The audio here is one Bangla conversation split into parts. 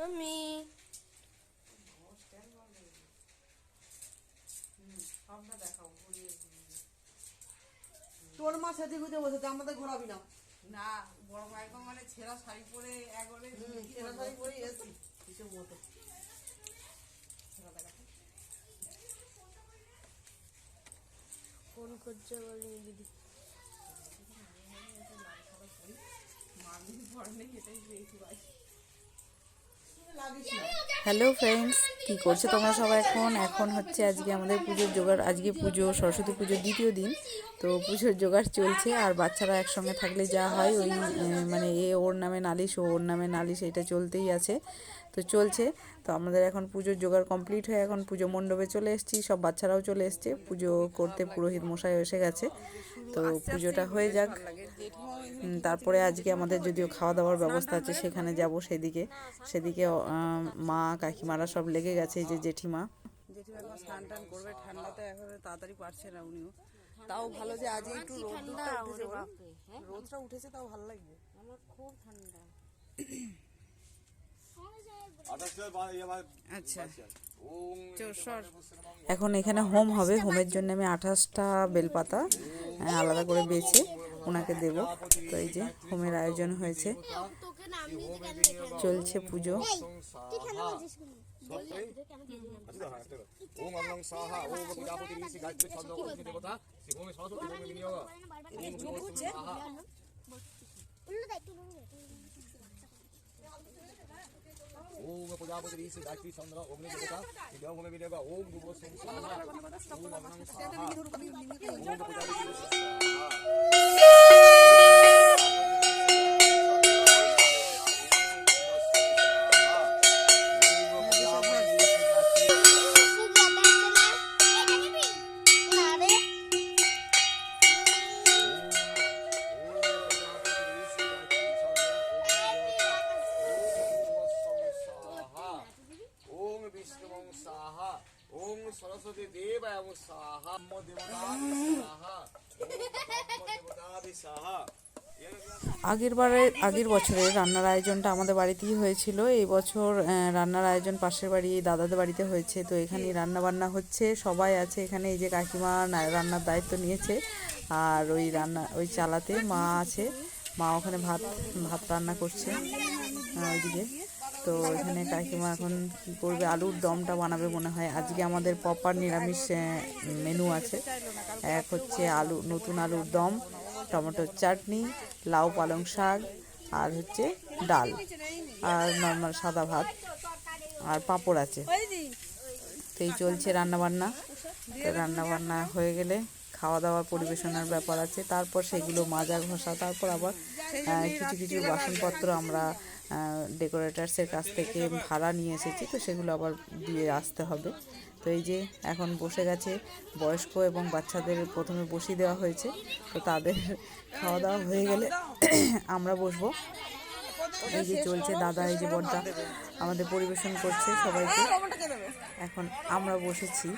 আমি তোর মা সেদিক গুজে বসেছে আমাদের ঘোরাবি না। না বড় মা একদম মানে ছেঁড়া শাড়ি পরে একবারে ছেঁড়া শাড়ি পরে এসছি কিসের মতো? ফোন করছে বলে দিদি। মাগির ভর নেই এটাই ভাই। না হ্যালো ফ্রেন্ডস কি করছ তোমরা সবাই এখন? এখন হচ্ছে আজকে আমাদের পুজোর জোগাড়, আজকে পুজো, সরস্বতী পুজোর দ্বিতীয় দিন। তো পুজোর জোগাড় চলছে, আর বাচ্চারা একসঙ্গে থাকলে যা হয় ওই মানে এ ওর নামে নালিশ, ও ওর নামে নালিশ, এটা চলতেই আছে। তো চলছে, তো আমাদের এখন পুজোর জোগাড় কমপ্লিট হয়ে এখন পুজো মণ্ডপে চলে এসেছি, সব বাচ্চারাও চলে এসছে। পুজো করতে পুরোহিত মশাই এসে গেছে। তো পুজোটা হয়ে যাক। তারপরে আজকে আমাদের যদিও খাওয়া দাওয়ার ব্যবস্থা আছে সেখানে যাব সেদিকে। সেদিকে মা কাকিমারা সব লেগে গেছে যে জেঠিমা। জেঠিমা এখন স্নান টান করবে ঠান্ডাতে এখন তাড়াতাড়ি পারছে না উনিও। তাও ভালো যে আজ একটু রোদটা উঠেছে রোদটা উঠেছে তাও ভালো লাগবে। আমার খুব ঠান্ডা। আচ্ছা এখন এখানে হোম হবে হোমের জন্য আমি আঠাশটা বেলপাতা আলাদা করে বেছে ওনাকে দেব তো এই যে হোমের আয়োজন হয়েছে চলছে পুজো ওম শ্রী ভূমি সরস্বতী ভূমি বিনিয়োগ ওম প্রজাপতি ঋষি গায়ত্রী চন্দ্র অগ্নি দেবতা ओम দেব আগের বারে আগের বছরে রান্নার আয়োজনটা আমাদের বাড়িতেই হয়েছিল। এই বছর রান্নার আয়োজন পাশের বাড়ি, দাদাদের বাড়িতে হয়েছে। তো এখানে রান্না বান্না হচ্ছে, সবাই আছে এখানে। এই যে কাকিমা রান্নার দায়িত্ব নিয়েছে। আর ওই রান্না, ওই চালাতে মা আছে। মা ওখানে ভাত ভাত রান্না করছে ওইদিকে। তো এখানে কাকিমা এখন কি করবে? আলুর দমটা বানাবে মনে হয়। আজকে আমাদের প্রপার নিরামিষ মেনু আছে। এক হচ্ছে আলু, নতুন আলুর দম, টমেটোর চাটনি, লাউ পালং শাক, আর হচ্ছে ডাল, আর নর্মাল সাদা ভাত, আর পাঁপড় আছে। তো এই চলছে রান্নাবান্না। তো রান্নাবান্না হয়ে গেলে খাওয়া দাওয়া পরিবেশনের ব্যাপার আছে। তারপর সেগুলো মাজা ঘষা, তারপর আবার কিছু কিছু বাসনপত্র আমরা ডেকোরেটার্সের কাছ থেকে ভাড়া নিয়ে এসেছি, তো সেগুলো আবার দিয়ে আসতে হবে। তো এই যে এখন বসে গেছে বয়স্ক এবং বাচ্চাদের প্রথমে বসিয়ে দেওয়া হয়েছে, তো তাদের খাওয়া দাওয়া হয়ে গেলে আমরা বসবো। এই যে চলছে দাদা, এই যে বড়দা আমাদের পরিবেশন করছে সবাইকে। এখন আমরা বসেছি।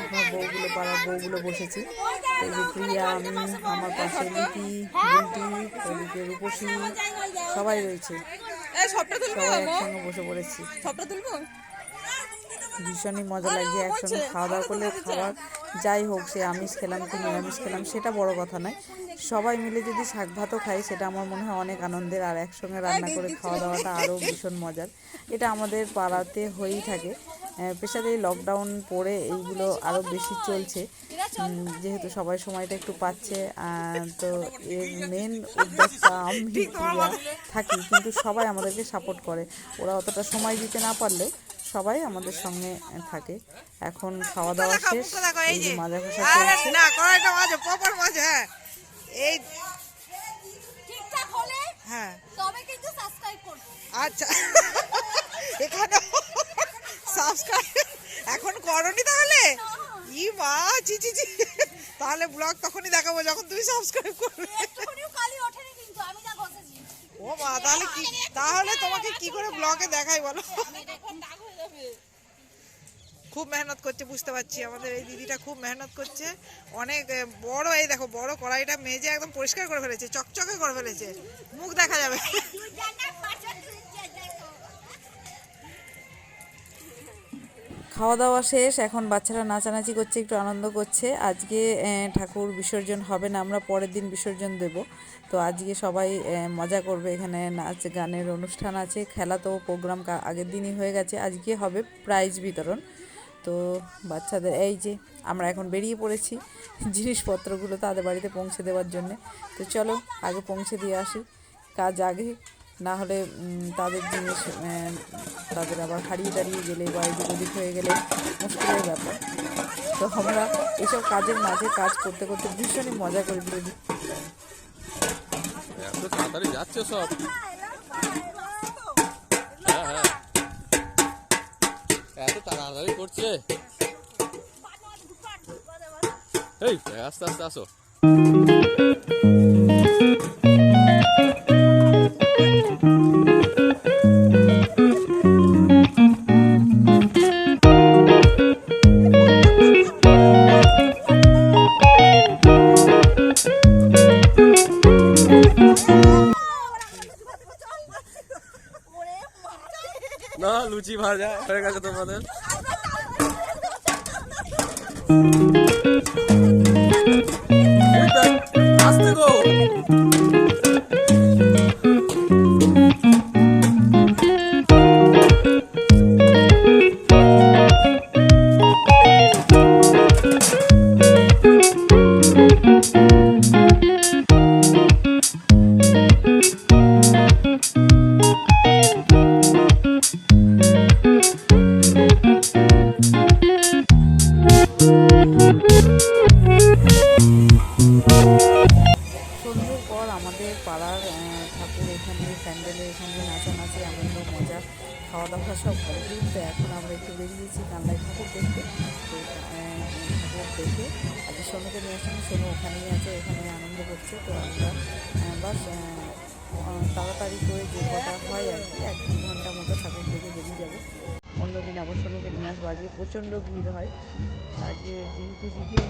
এখন বউগুলো, পাড়ার বউগুলো বসেছি। এই যে প্রিয়া আমি আমার পাশে লিপি ওদিকে রূপসী সবাই রয়েছে। সবাই একসঙ্গে বসে পড়েছি। ভীষণই মজা লাগছে একসঙ্গে খাওয়া দাওয়া করলে খাবার যাই হোক সে আমিষ খেলাম কি নিরামিষ খেলাম সেটা বড় কথা নয়। সবাই মিলে যদি শাক ভাতও খাই সেটা আমার মনে হয় অনেক আনন্দের। আর একসঙ্গে রান্না করে খাওয়া দাওয়াটা আরও ভীষণ মজার। এটা আমাদের পাড়াতে হয়েই থাকে। এই লকডাউন পরে এইগুলো আরও বেশি চলছে। যেহেতু সবাই সময়টা একটু পাচ্ছে তো এর মেন উদ্যোক্তা আমি থাকি কিন্তু সবাই আমাদেরকে সাপোর্ট করে। ওরা অতটা সময় দিতে না পারলে সবাই আমাদের সঙ্গে থাকে। এখন খাওয়া দাওয়া শেষ এই যে মাজা ঘষা চলছে না কড়াইটা মাঝে প্রপার মাঝে হ্যাঁ। এই ঠিকঠাক হলে হ্যাঁ। তবে কিন্তু সাবস্ক্রাইব করবে। আচ্ছা। এখানে সাবস্ক্রাইব এখন করনি তাহলে? ই মা জি চি জি তাহলে ব্লগ তখনই দেখাবো যখন তুমি সাবস্ক্রাইব করবে। ও মা তাহলে কি তাহলে তোমাকে কি করে ব্লগে দেখাই বলো? খুব মেহনত করছে বুঝতে পারছি। আমাদের এই দিদিটা খুব মেহনত করছে। অনেক বড় এই দেখো বড় কড়াইটা মেজে একদম পরিষ্কার করে ফেলেছে চকচকে করে ফেলেছে। মুখ দেখা যাবে। খাওয়া দাওয়া শেষ, এখন বাচ্চারা নাচানাচি করছে, একটু আনন্দ করছে। আজকে ঠাকুর বিসর্জন হবে না, আমরা পরের দিন বিসর্জন দেব। তো আজকে সবাই মজা করবে, এখানে নাচ গানের অনুষ্ঠান আছে, খেলা তো প্রোগ্রাম আগের দিনই হয়ে গেছে, আজকে হবে প্রাইজ বিতরণ। তো বাচ্চাদের, এই যে, আমরা এখন বেরিয়ে পড়েছি জিনিসপত্রগুলো তাদের বাড়িতে পৌঁছে দেওয়ার জন্যে। তো চলো, আগে পৌঁছে দিয়ে আসি। কাজ আগে না হলে তাদের জিনিস তাদের আবার হারিয়ে দাঁড়িয়ে গেলে বা এদিক ওদিক হয়ে গেলে মুশকিলের ব্যাপার। তো আমরা এসব কাজের মাঝে কাজ করতে করতে ভীষণই মজা করে দিই। এত তাড়াতাড়ি যাচ্ছে সব? হ্যাঁ হ্যাঁ। এত তাড়াতাড়ি করছে? এই, আস্তে আস্তে আসো। না লুচি ভাজা হয়ে গেছে তোমাদের। আস্তে গো। আমাদের পাড়ার ঠাকুর এখানে, প্যান্ডেলে এখানে নাচানাচি, আনন্দ, মজা খাওয়া দাওয়া সব কমপ্লিট। তো এখন আমরা একটু বেরিয়েছি কান্দায় ঠাকুর দেখতে। ঠাকুর দেখে আজকে সোনুকে নিয়ে আসলাম। সোনু ওখানেই আছে, ওখানে আনন্দ করছে। তো আমরা বাস তাড়াতাড়ি করে যে কটা হয় আর কি, এক দু ঘণ্টা মতো ঠাকুর দেখে বেরিয়ে যাব। অন্যদিন আবার সোনুকে নিয়ে আসব। আজকে প্রচণ্ড ভিড় হয়। আজকে যেহেতু দ্বিতীয়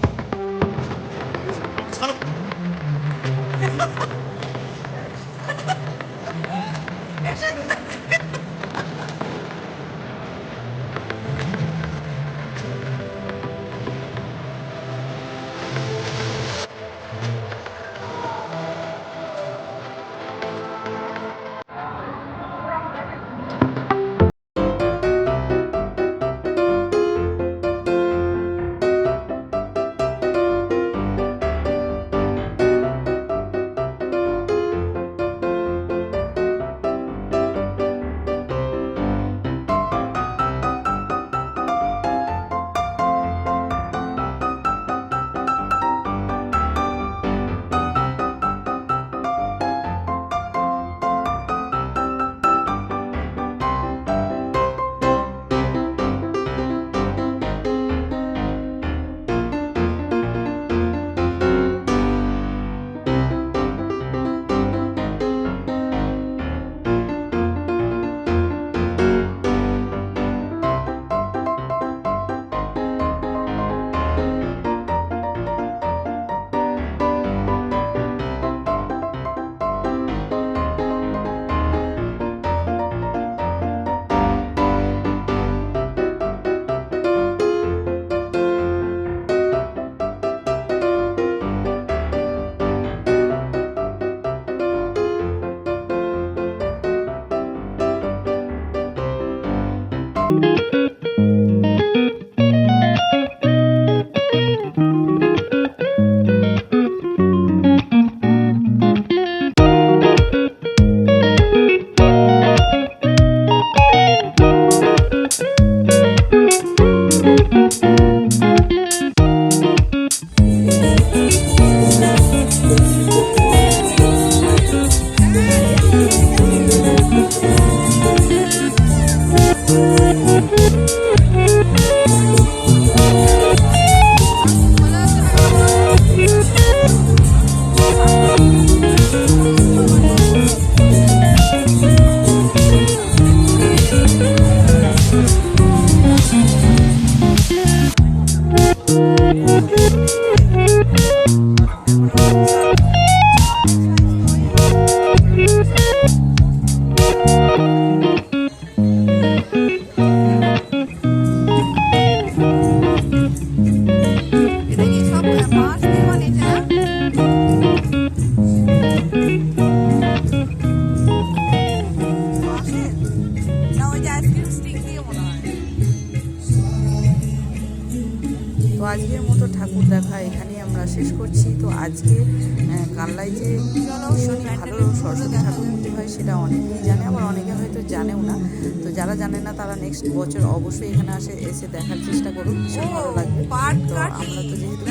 সেটা অনেকেই জানে আবার অনেকে হয়তো জানেও না। তো যারা জানে না তারা নেক্সট বছর অবশ্যই এখানে আসে এসে দেখার চেষ্টা করুন ভীষণ ভালো লাগবে। তো আমরা তো যেহেতু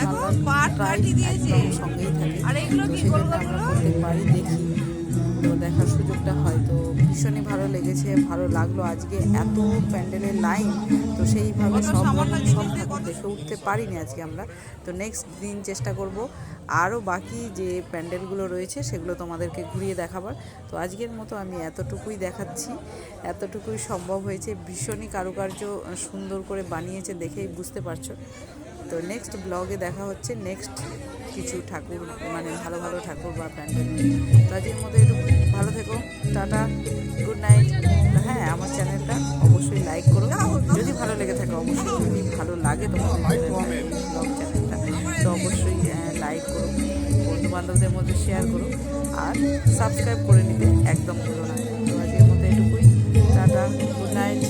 প্রায় সঙ্গেই থাকি তো কি সেজন্য আমরা প্রত্যেকবারই দেখি। দেখার সুযোগটা হয় তো ভীষণই ভালো লেগেছে ভালো লাগল আজকে এত প্যান্ডেলের লাইন তো সেইভাবে সব সামান্য সব ঠাকুর দেখে উঠতে পারিনি আজকে আমরা। তো নেক্সট দিন চেষ্টা করব আরও বাকি যে প্যান্ডেলগুলো রয়েছে সেগুলো তোমাদেরকে ঘুরিয়ে দেখাবার। তো আজকের মতো আমি এতটুকুই দেখাচ্ছি। এতটুকুই সম্ভব হয়েছে। ভীষণই কারুকার্য সুন্দর করে বানিয়েছে দেখেই বুঝতে পারছ। তো নেক্সট ব্লগে দেখা হচ্ছে নেক্সট কিছু ঠাকুর মানে ভালো ভালো ঠাকুর বা প্যান্ডেল তো আজকের মতো একটু ভালো থেকো। টাটা। গুড নাইট হ্যাঁ আমার চ্যানেলটা অবশ্যই লাইক করো। যদি ভালো লেগে থাকে, অবশ্যই যদি ভালো লাগে, তোমার ব্লগ চ্যানেলটা, তো অবশ্যই লাইক করো। বন্ধু বান্ধবদের মধ্যে শেয়ার করো। আর সাবস্ক্রাইব করে নিতে একদম ভালো না। তো আজকের মতো এটুকুই। টাটা। Good night